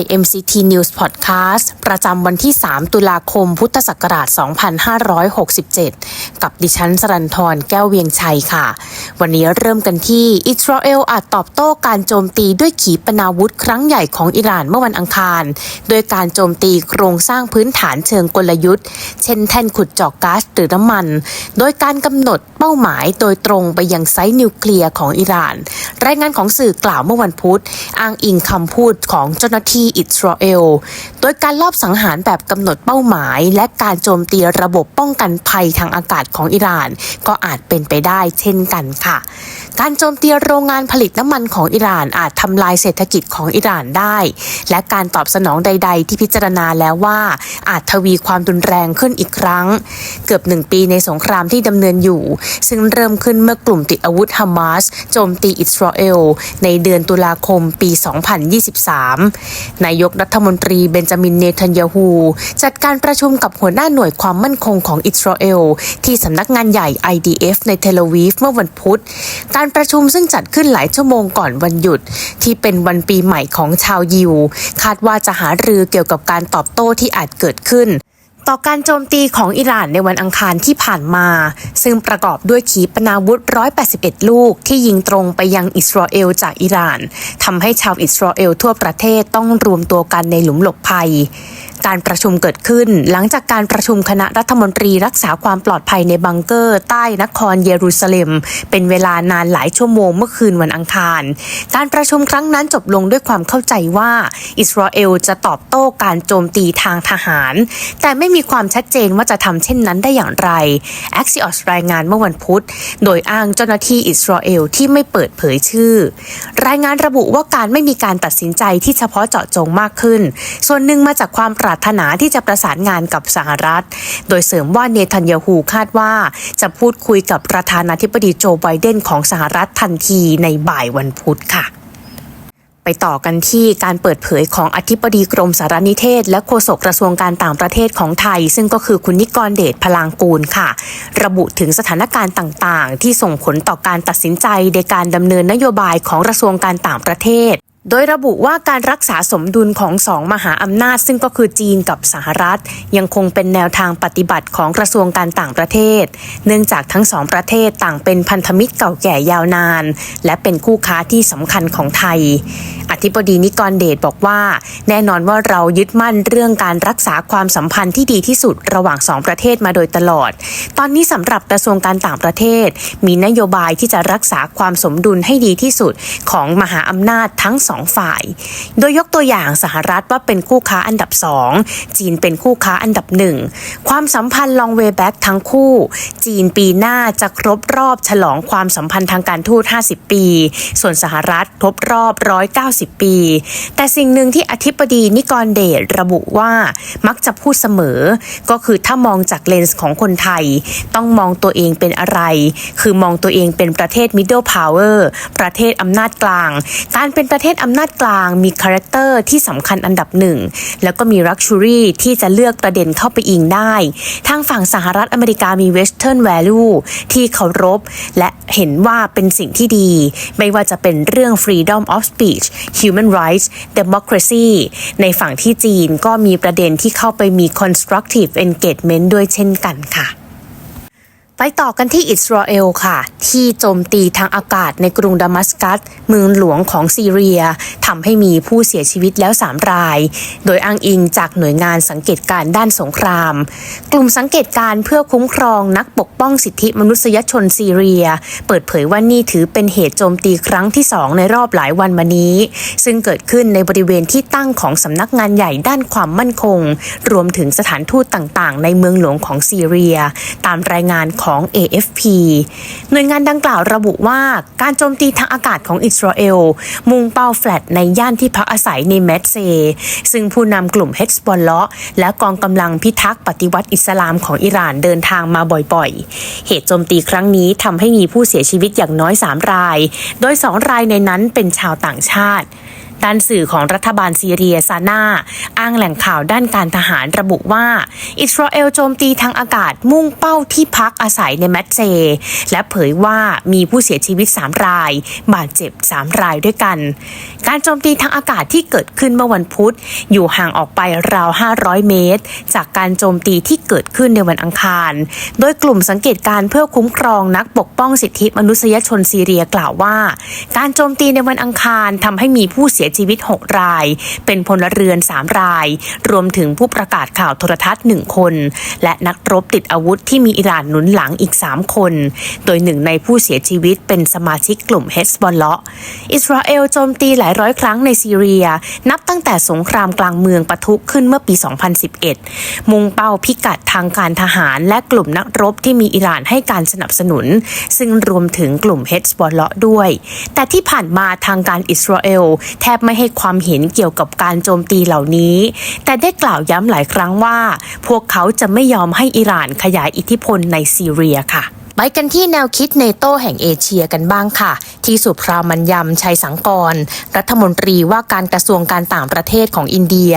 IMCT News Podcast ประจำวันที่ 3 ตุลาคม พุทธศักราช 2567 กับดิฉันสรันทรแก้วเวียงชัยค่ะ วันนี้เริ่มกันที่อิสราเอลอาจตอบโต้การโจมตีด้วยขีปนาวุธครั้งใหญ่ของอิหร่านเมื่อวันอังคาร โดยการโจมตีโครงสร้างพื้นฐานเชิงกลยุทธ์ เช่นแท่นขุดเจาะก๊าซหรือน้ำมัน โดยการกำหนดเป้าหมายโดยตรงไปยังไซต์นิวเคลียร์ของอิหร่าน รายงานของสื่อกล่าวเมื่อวันพุธ อ้างอิงคำพูดของเจ้าหน้าที่อิสราเอล โดยการลอบสังหารแบบกำหนดเป้าหมาย และการโจมตีระบบป้องกันภัยทางอากาศของอิหร่าน ก็อาจเป็นไปได้เช่นกันค่ะ การโจมตีโรงงานผลิตน้ำมันของอิหร่านอาจทำลายเศรษฐกิจของอิหร่านได้ และการตอบสนองใด ๆ ที่พิจารณาแล้วว่า อาจทวีความรุนแรงขึ้นอีกครั้ง เกือบหนึ่งปีในสงครามที่ดำเนินอยู่ ซึ่งเริ่มขึ้นเมื่อกลุ่มติดอาวุธฮามาสโจมตีอิสราเอลในเดือนตุลาคมปี 2023นายกรัฐมนตรีเบนจามินเนทันยาฮูจัดการประชุมกับหัวหน้าหน่วยความมั่นคงของอิสราเอล ที่สำนักงานใหญ่ IDF ในเทลวีฟเมื่อวันพุธ การประชุมซึ่งจัดขึ้นหลายชั่วโมงก่อนวันหยุด ที่เป็นวันปีใหม่ของชาวยิว คาดว่าจะหารือเกี่ยวกับการตอบโต้ที่อาจเกิดขึ้น ต่อการโจมตีของอิหร่านในวันอังคารที่ผ่านมา ซึ่งประกอบด้วยขีปนาวุธ 181 ลูกที่ยิงตรงไปยังอิสราเอลจากอิหร่านทำให้ชาวอิสราเอลทั่วประเทศต้องรวมตัวกันในหลุมหลบภัย การประชุมเกิดขึ้น หลังจากการประชุมคณะรัฐมนตรีรักษาความปลอดภัยในบังเกอร์ ใต้นครเยรูซาเล็ม เป็นเวลานานหลายชั่วโมงเมื่อคืนวันอังคาร การประชุมครั้งนั้นจบลงด้วยความเข้าใจว่า อิสราเอลจะตอบโต้การโจมตีทางทหาร แต่ไม่มีความชัดเจนว่าจะทำเช่นนั้นได้อย่างไร Axios รายงานเมื่อวันพุธ โดยอ้างเจ้าหน้าที่อิสราเอลที่ไม่เปิดเผยชื่อ รายงานระบุว่าการไม่มีการตัดสินใจที่เฉพาะเจาะจงมากขึ้น ส่วนหนึ่งมาจากความปรารถนาที่จะประสานงานกับสหรัฐ โดยเสริมว่าเนทันยาฮูคาดว่า จะพูดคุยกับประธานาธิบดีโจไบเดนของสหรัฐทันทีในบ่ายวันพุธค่ะไปต่อกันที่การเปิดเผยของอธิบดีกรมสารนิเทศ และโฆษกกระทรวงการต่างประเทศของไทย ซึ่งก็คือคุณนิกรเดชพลางกูลค่ะ ระบุถึงสถานการณ์ต่างๆ ที่ส่งผลต่อการตัดสินใจในการดำเนินนโยบายของกระทรวงการต่างประเทศ โดยระบุว่าการรักษาสมดุลของสองมหาอำนาจ ซึ่งก็คือจีนกับสหรัฐ ยังคงเป็นแนวทางปฏิบัติของกระทรวงการต่างประเทศ เนื่องจากทั้งสองประเทศต่างเป็นพันธมิตรเก่าแก่ยาวนาน และเป็นคู่ค้าที่สำคัญของไทย ธิบดีนิกรเดชบอกว่า แน่นอนว่าเรายึดมั่นเรื่องการรักษาความสัมพันธ์ที่ดีที่สุดระหว่างสองประเทศมาโดยตลอด ตอนนี้สำหรับกระทรวงการต่างประเทศ มีนโยบายที่จะรักษาความสมดุลให้ดีที่สุดของมหาอำนาจทั้งสองฝ่าย โดยยกตัวอย่างสหรัฐว่าเป็นคู่ค้าอันดับสองจีนเป็นคู่ค้าอันดับหนึ่งความสัมพันธ์ลองเวแบ็กทั้งคู่ จีนปีหน้าจะครบรอบฉลองความสัมพันธ์ทางการทูต 50 ปี ส่วนสหรัฐครบรอบ 190ปี แต่สิ่งหนึ่งที่อธิบดีนิกรเดชระบุว่ามักจะพูดเสมอ ก็คือถ้ามองจากเลนส์ของคนไทย ต้องมองตัวเองเป็นอะไร คือมองตัวเองเป็นประเทศ middle power ประเทศอำนาจกลาง การเป็นประเทศอำนาจกลางมีคาแรคเตอร์ที่สำคัญอันดับหนึ่ง แล้วก็มี luxury ที่จะเลือกประเด็นเข้าไปอิงได้ ทางฝั่งสหรัฐอเมริกามี western value ที่เคารพ และเห็นว่าเป็นสิ่งที่ดี ไม่ว่าจะเป็นเรื่อง freedom of speech human rights democracy ในฝั่งที่จีนก็มีประเด็นที่เข้าไปมี constructive engagement ด้วยเช่นกันค่ะ ไปต่อกันที่อิสราเอลค่ะ ที่โจมตีทางอากาศในกรุงดามัสกัสเมืองหลวงของซีเรียทำให้มีผู้เสียชีวิตแล้ว 3 ราย โดยอ้างอิงจากหน่วยงานสังเกตการณ์ด้านสงคราม กลุ่มสังเกตการณ์เพื่อคุ้มครองนักปกป้องสิทธิมนุษยชนซีเรีย เปิดเผยว่านี่ถือเป็นเหตุโจมตีครั้งที่ 2 ในรอบหลายวันมานี้ ซึ่งเกิดขึ้นในบริเวณที่ตั้งของสำนักงานใหญ่ด้านความมั่นคง รวมถึงสถานทูตต่างๆ ในเมืองหลวงของซีเรีย ตามรายงานของ AFP หน่วยงานดังกล่าวระบุว่าการโจมตีทางอากาศของอิสราเอล มุ่งเป้าแฟลตในย่านที่พักอาศัยในแมดเซ ซึ่งผู้นำกลุ่มเฮสบอลเลาะและกองกำลังพิทักษ์ปฏิวัติอิสลามของอิหร่านเดินทางมาบ่อยๆ เหตุโจมตีครั้งนี้ทำให้มีผู้เสียชีวิตอย่างน้อย 3 ราย โดย 2 รายในนั้นเป็นชาวต่างชาติ ด้านสื่อของรัฐบาลซีเรียซาน่าอ้างแหล่งข่าวด้านการทหารระบุว่า อิสราเอลโจมตีทางอากาศมุ่งเป้าที่พักอาศัยในแมตเซและเผยว่ามีผู้เสียชีวิต 3 ราย บาดเจ็บ 3 รายด้วยกัน การโจมตีทางอากาศที่เกิดขึ้นเมื่อวันพุธ อยู่ห่างออกไปราว 500 เมตร จากการโจมตีที่เกิดขึ้นในวันอังคาร โดยกลุ่มสังเกตการณ์เพื่อคุ้มครองนักปกป้องสิทธิมนุษยชนซีเรียกล่าวว่า การโจมตีในวันอังคารทำให้มีผู้เสียชีวิต 6 ราย เป็นพลเรือน 3 ราย รวมถึงผู้ประกาศข่าวโทรทัศน์ 1 คน และนักรบติดอาวุธที่มีอิหร่านหนุนหลังอีก 3 คน โดยหนึ่งในผู้เสียชีวิตเป็นสมาชิกกลุ่มเฮสบอลเลาะอิสราเอลโจมตีหลายร้อยครั้งในซีเรีย นับตั้งแต่สงครามกลางเมืองปะทุขึ้นเมื่อปี 2011 มุ่งเป้าพิกัดทางการทหารและกลุ่มนักรบที่มีอิหร่านให้การสนับสนุน ซึ่งรวมถึงกลุ่มเฮสบอลเลาะด้วย แต่ที่ผ่านมาทางการอิสราเอลแทบไม่ให้ความเห็นเกี่ยวกับการโจมตีเหล่านี้ แต่ได้กล่าวย้ำหลายครั้งว่า พวกเขาจะไม่ยอมให้อิหร่านขยายอิทธิพลในซีเรียค่ะ ไปกันที่แนวคิดเนโตแห่งเอเชียกันบ้างค่ะ ที่สุพรามัญยมชัยสังกร รัฐมนตรีว่าการกระทรวงการต่างประเทศของอินเดีย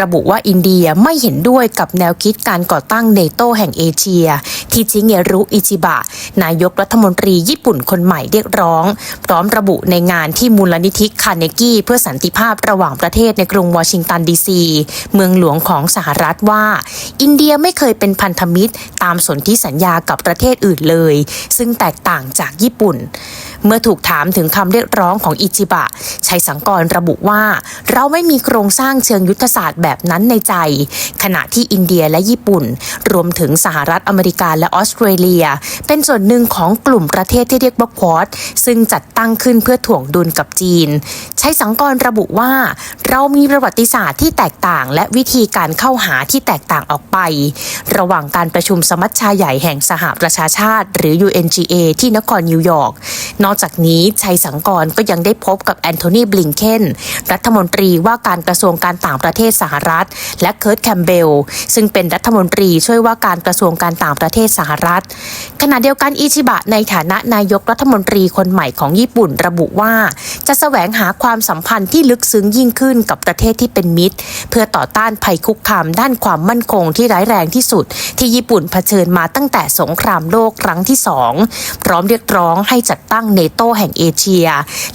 ระบุว่าอินเดียไม่เห็นด้วยกับแนวคิดการก่อตั้งเนโตแห่งเอเชีย ที่ชิเงรุอิจิบะ นายกรัฐมนตรีญี่ปุ่นคนใหม่เรียกร้อง พร้อมระบุในงานที่มูลนิธิคาร์เนกี้เพื่อสันติภาพระหว่างประเทศในกรุงวอชิงตันดีซีเมืองหลวงของสหรัฐว่า อินเดียไม่เคยเป็นพันธมิตร ตามสนธิสัญญากับประเทศอื่นเลยซึ่งแตกต่างจากญี่ปุ่น เมื่อถูกถามถึงคำเรียกร้องของอิจิบะชัยสังกรระบุว่า เราไม่มีโครงสร้างเชิงยุทธศาสตร์แบบนั้นในใจ ขณะที่อินเดียและญี่ปุ่น รวมถึงสหรัฐอเมริกาและออสเตรเลีย เป็นส่วนหนึ่งของกลุ่มประเทศที่เรียกว่าควอดซึ่งจัดตั้งขึ้นเพื่อถ่วงดุลกับจีนชัยสังกรระบุว่า เรามีประวัติศาสตร์ที่แตกต่าง และวิธีการเข้าหาที่แตกต่างออกไป ระหว่างการประชุมสมัชชาใหญ่แห่งสหประชาชาติ หรือ UNGA ที่นครนิวยอร์ก นอกจากนี้ชัยสังกรก็ยังได้พบกับแอนโทนีบลิงเคนรัฐมนตรีว่าการกระทรวงการต่างประเทศสหรัฐ และเคิร์ตแคมเบล ซึ่งเป็นรัฐมนตรีช่วยว่าการกระทรวงการต่างประเทศสหรัฐ ขณะเดียวกันอิชิบะในฐานะนายกรัฐมนตรีคนใหม่ของญี่ปุ่นระบุว่า จะแสวงหาความสัมพันธ์ที่ลึกซึ้งยิ่งขึ้นกับประเทศที่เป็นมิตร เพื่อต่อต้านภัยคุกคามด้านความมั่นคงที่ร้ายแรงที่สุด ที่ญี่ปุ่นเผชิญมาตั้งแต่สงครามโลกครั้งที่สองพร้อมเรียกร้องให้จัดตั้งเนโตแห่งเอเชีย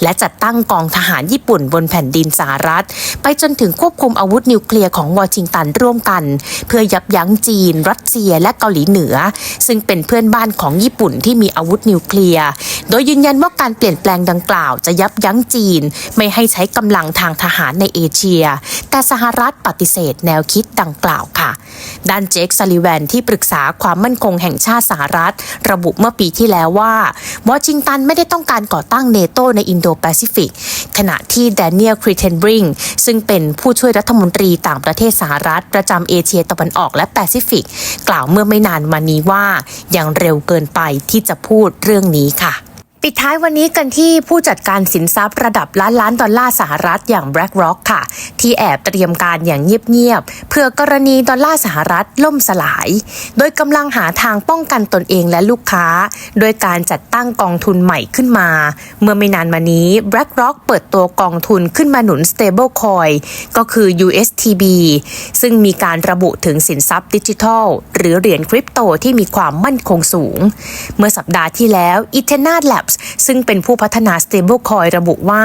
และจัดตั้งกองทหารญี่ปุ่นบนแผ่นดินสหรัฐ ไปจนถึงควบคุมอาวุธนิวเคลียร์ของวอชิงตันร่วมกัน เพื่อยับยั้งจีน รัสเซียและเกาหลีเหนือ ซึ่งเป็นเพื่อนบ้านของญี่ปุ่นที่มีอาวุธนิวเคลียร์โดยยืนยันว่าการเปลี่ยนแปลงดังกล่าวจะยับยั้งจีน ไม่ให้ใช้กำลังทางทหารในเอเชีย แต่สหรัฐปฏิเสธแนวคิดดังกล่าวค่ะ ด้านเจคซัลลิแวนที่ปรึกษาความมั่นคงแห่งชาติสหรัฐ ระบุเมื่อปีที่แล้วว่าวอชิงตันไม่ได้ต้องการก่อตั้งเนโตในอินโดแปซิฟิก ขณะที่แดเนียลคริเทนบริงซึ่งเป็นผู้ช่วยรัฐมนตรีต่างประเทศสหรัฐ ประจำเอเชียตะวันออกและแปซิฟิก กล่าวเมื่อไม่นานมานี้ว่ายังเร็วเกินไปที่จะพูดเรื่องนี้ค่ะ ปิดท้ายวันนี้กันที่ผู้จัดการสินทรัพย์ระดับล้านล้านดอลลาร์สหรัฐอย่าง BlackRock ค่ะ ที่แอบเตรียมการอย่างเงียบๆเพื่อกรณีดอลลาร์สหรัฐล่มสลาย โดยกำลังหาทางป้องกันตนเองและลูกค้า โดยการจัดตั้งกองทุนใหม่ขึ้นมา เมื่อไม่นานมานี้ BlackRock เปิดตัวกองทุนขึ้นมาหนุน Stablecoin ก็คือ USTB ซึ่งมีการระบุถึงสินทรัพย์ดิจิทัล หรือเหรียญคริปโตที่มีความมั่นคงสูง เมื่อสัปดาห์ที่แล้ว e t e r n a Labs ซึ่งเป็นผู้พัฒนา Stablecoin ระบุว่า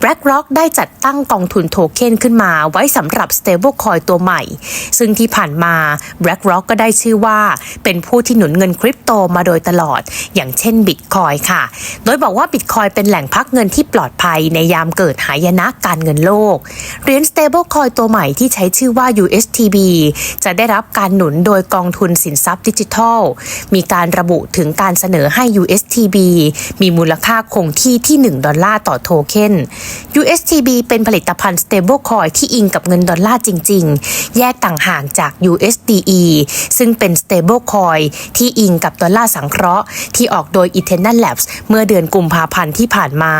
BlackRock ได้จัดตั้งกองทุนโทเค็นขึ้นมาไว้สำหรับ Stablecoin ตัวใหม่ ซึ่งที่ผ่านมา BlackRock ก็ได้ชื่อว่า เป็นผู้ที่หนุนเงินคริปโตมาโดยตลอด อย่างเช่น Bitcoin ค่ะ โดยบอกว่า Bitcoin เป็นแหล่งพักเงินที่ปลอดภัยในยามเกิดหายนะการเงินโลกเหรียญ Stablecoin ตัวใหม่ที่ใช้ชื่อว่า USTB จะได้รับการหนุนโดยกองทุนสินทรัพย์ดิจิทัล มีการระบุถึงการเสนอให้ USTB มีมูลค่าคงที่ที่ 1 ดอลลาร์ต่อโทเค็น USTB เป็นผลิตภัณฑ์ stablecoin ที่อิงกับเงินดอลลาร์จริง ๆ แยกต่างห่างจาก USDE ซึ่งเป็น stablecoin ที่อิงกับดอลลาร์สังเคราะห์ที่ออกโดย Eternal Labs เมื่อเดือนกุมภาพันธ์ที่ผ่านมา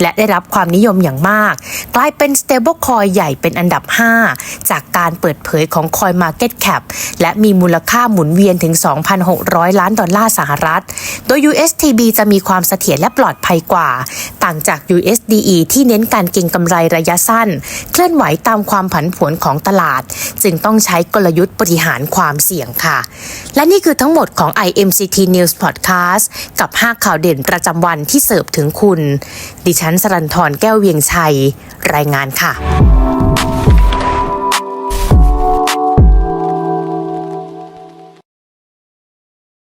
และได้รับความนิยมอย่างมาก กลายเป็น stablecoin ใหญ่เป็นอันดับ 5 จากการเปิดเผยของ Coin Market Cap และมีมูลค่าหมุนเวียนถึง 2,600 ล้านดอลลาร์สหรัฐ โดย USTB จะมีความเสถียรถียรและปลอดภัยกว่า ต่างจาก USDE ที่เน้นการเก็งกำไรระยะสั้น เคลื่อนไหวตามความผันผวนของตลาด จึงต้องใช้กลยุทธ์บริหารความเสี่ยงค่ะ และนี่คือทั้งหมดของ IMCT News Podcast กับ 5 ข่าวเด่นประจำวันที่เสิร์ฟถึงคุณ ดิฉันสรันทรแก้วเวียงชัย รายงานค่ะ